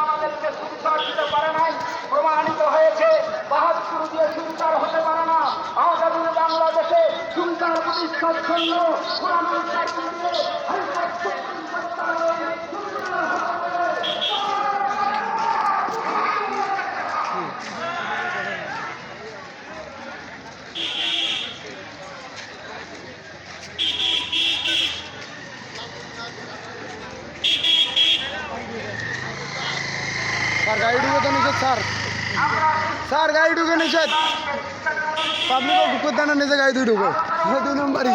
আমাদেরকে সুবিচার দিতে পারে নাই প্রমাণিত হয়েছে বাহাত্তর দিয়ে সুবিচার হতে পারে না আগামী বাংলাদেশে সুবিচার প্রতিষ্ঠার জন্য কোরআন সাইকেল দিয়ে হাইকোর্ট সুপ্রিম কোর্ট তারা এই সুবিচার হবে। স্যার গাড়ি ঢুকে তো নিষেধ স্যার। স্যার গাড়ি ঢুকে নিচ্ছে পাবলিক ঢুকতে না নিজে গাড়ি দুই ঢুকে। দুই নম্বরই।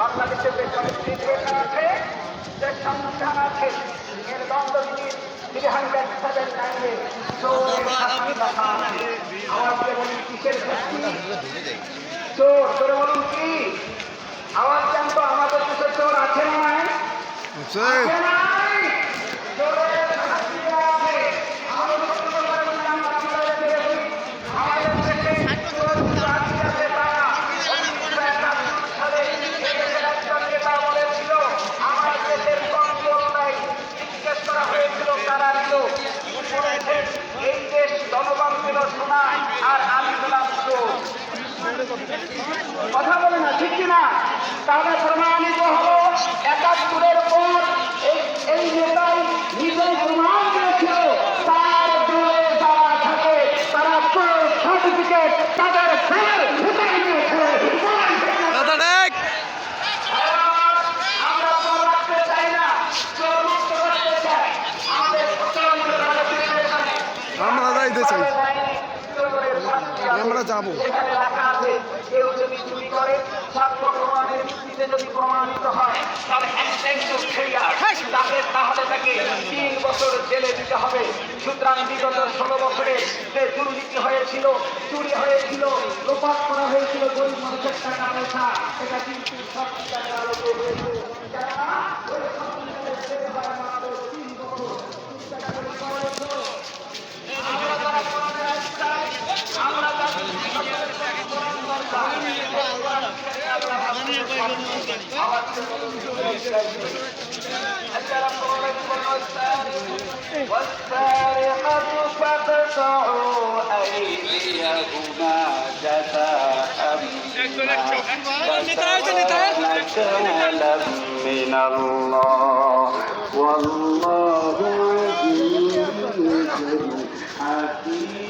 বাংলাদেশের যে কনস্টিটিউশন আছে যে সংবিধান আছে থ্রি হান্ড্রেড সেভেন নাইনে আওয়াজ দিয়ে বলুন কিসের শক্তি চোর তোর বলুন কি আওয়াজ দেন তো আমাদের দেশে চোর আছে না নাই? চোরের শাস্তি দেওয়া আছে। আমাদের বক্তব্য করে বললাম, আপনারা দেখে বলি, আমাদের দেশে চোর জাতি আছে তারা। উনিশশো একাত্তর সালে এই দেশের একজন নেতা বলেছিল, আমার দেশের কন্ট্রোল নাই। জিজ্ঞেস করা হয়েছিল কারা নিল? এই দেশ জনগণ ছিল সোনা আর আমি ছিলাম কথা বলে না, ঠিক কিনা? তাহলে প্রমাণিত হলো একাত্তরের পর এই নেতাই নিজেই প্রমাণ দিয়েছিল তার দলে যারা থাকে তারা সার্টিফিকেট তাদের ঘরের ভিতরে নিয়েছে আমরা চোর রাখতে চাই না চোর মুক্ত রাখতে চাই আমাদের প্রচলিত ধারা ফিরে এখানে আমরা যাইতে চাই চোরের শাস্তি আছে। আমরা যাব। এখানে লেখা আছে কেউ যদি চুরি করে সাক্ষ্য প্রমাণের ভিত্তিতে যদি প্রমাণিত হয় তাহলে তাকে তাহলে তাকে তিন বছর জেলে দিতে হবে। সুতরাং বিগত ষোলো বছরে যে দুর্নীতি হয়েছিল চুরি হয়েছিল লোপাট করা হয়েছিল গরিব মানুষের টাকা পয়সা এটা কিন্তু সব টাকার হয়েছে। والسارقة فاقطعوا أيديهما جزاء نكالا من الله والله عزيز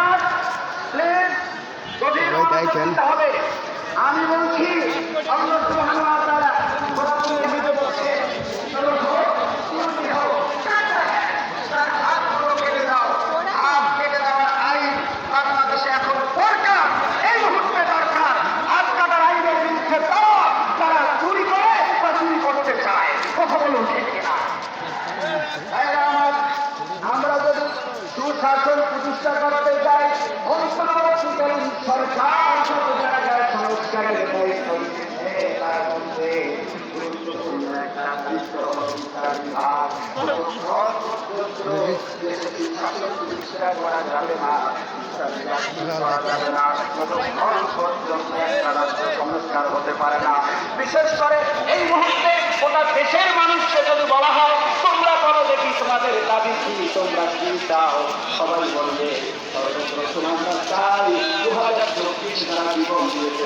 দিতে আমি বলছি আল্লাহ সুবহানাহু ওয়া তাআলা কোরআনে লিখে বলছে চলো হোক, তুমি হও, কাটা হ্যায়, তার হাতগুলো কেটে দাও। হাত কেটে দেওয়ার আইন বাংলাদেশে এখন দরকার, এই মুহূর্তে দরকার। হাত কাটার আইনের বিরুদ্ধে তারা, যারা চুরি করে বা চুরি করতে চায়। কথা বলুন ঠিক কিনা? ভাইরা আমার, আমরা যদি সুশাসন প্রতিষ্ঠা করতে চাই অন্তর্বর্তীকালীন সরকার যত নিচ্ছে, তার মধ্যে গুরুত্বপূর্ণ একটা করা যাবে না, সংস্কার হতে পারে না। বিশেষ করে এই মুহূর্তে ওটা দেশের মানুষকে যদি বলা হয় তোমরা বলো দেখি তোমাদের দাবি কি তোমরা কি চাও সবাই বলবে সর্বপ্রথম আমরা চাই দু হাজার চব্বিশ সারা জীবন দিয়েছে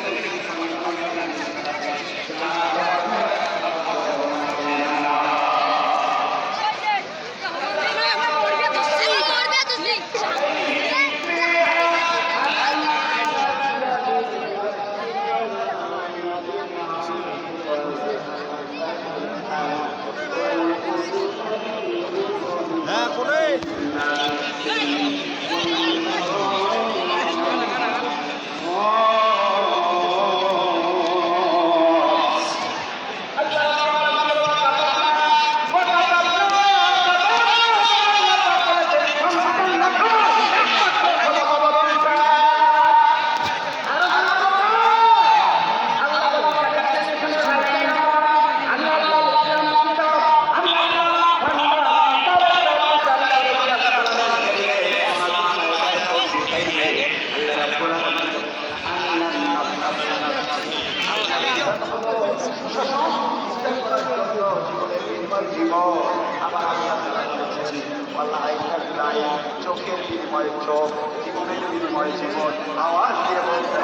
চোখের বিনিময়ে চোখ জীবনের বিনিময়ে জীবন আওয়াজ দিয়ে বলতে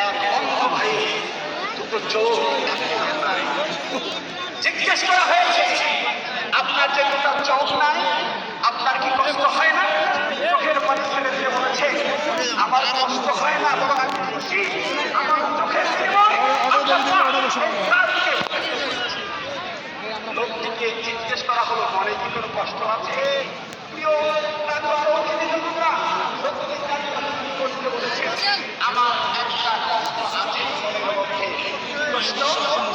এক অন্ধ ভাই দুটো চোখ জিজ্ঞেস করা হয়েছে আপনার যে দুটো চোখ নাই আপনার কি কষ্ট হয় না চোখের পানি ছেড়ে দিয়ে বলেছে আমার কষ্ট হয় না বরং আমি খুশি আমার চোখের জীবন আল্লাহ পাক এই কাজকে লোকটিকে জিজ্ঞেস করা হলো মনে কি কোনো কষ্ট আছে প্রিয় দাদু আরও অতিথি বন্ধুরা, লোকটি তার কথা কষ্ট আছে। আমার একটা কষ্ট আছে। মনের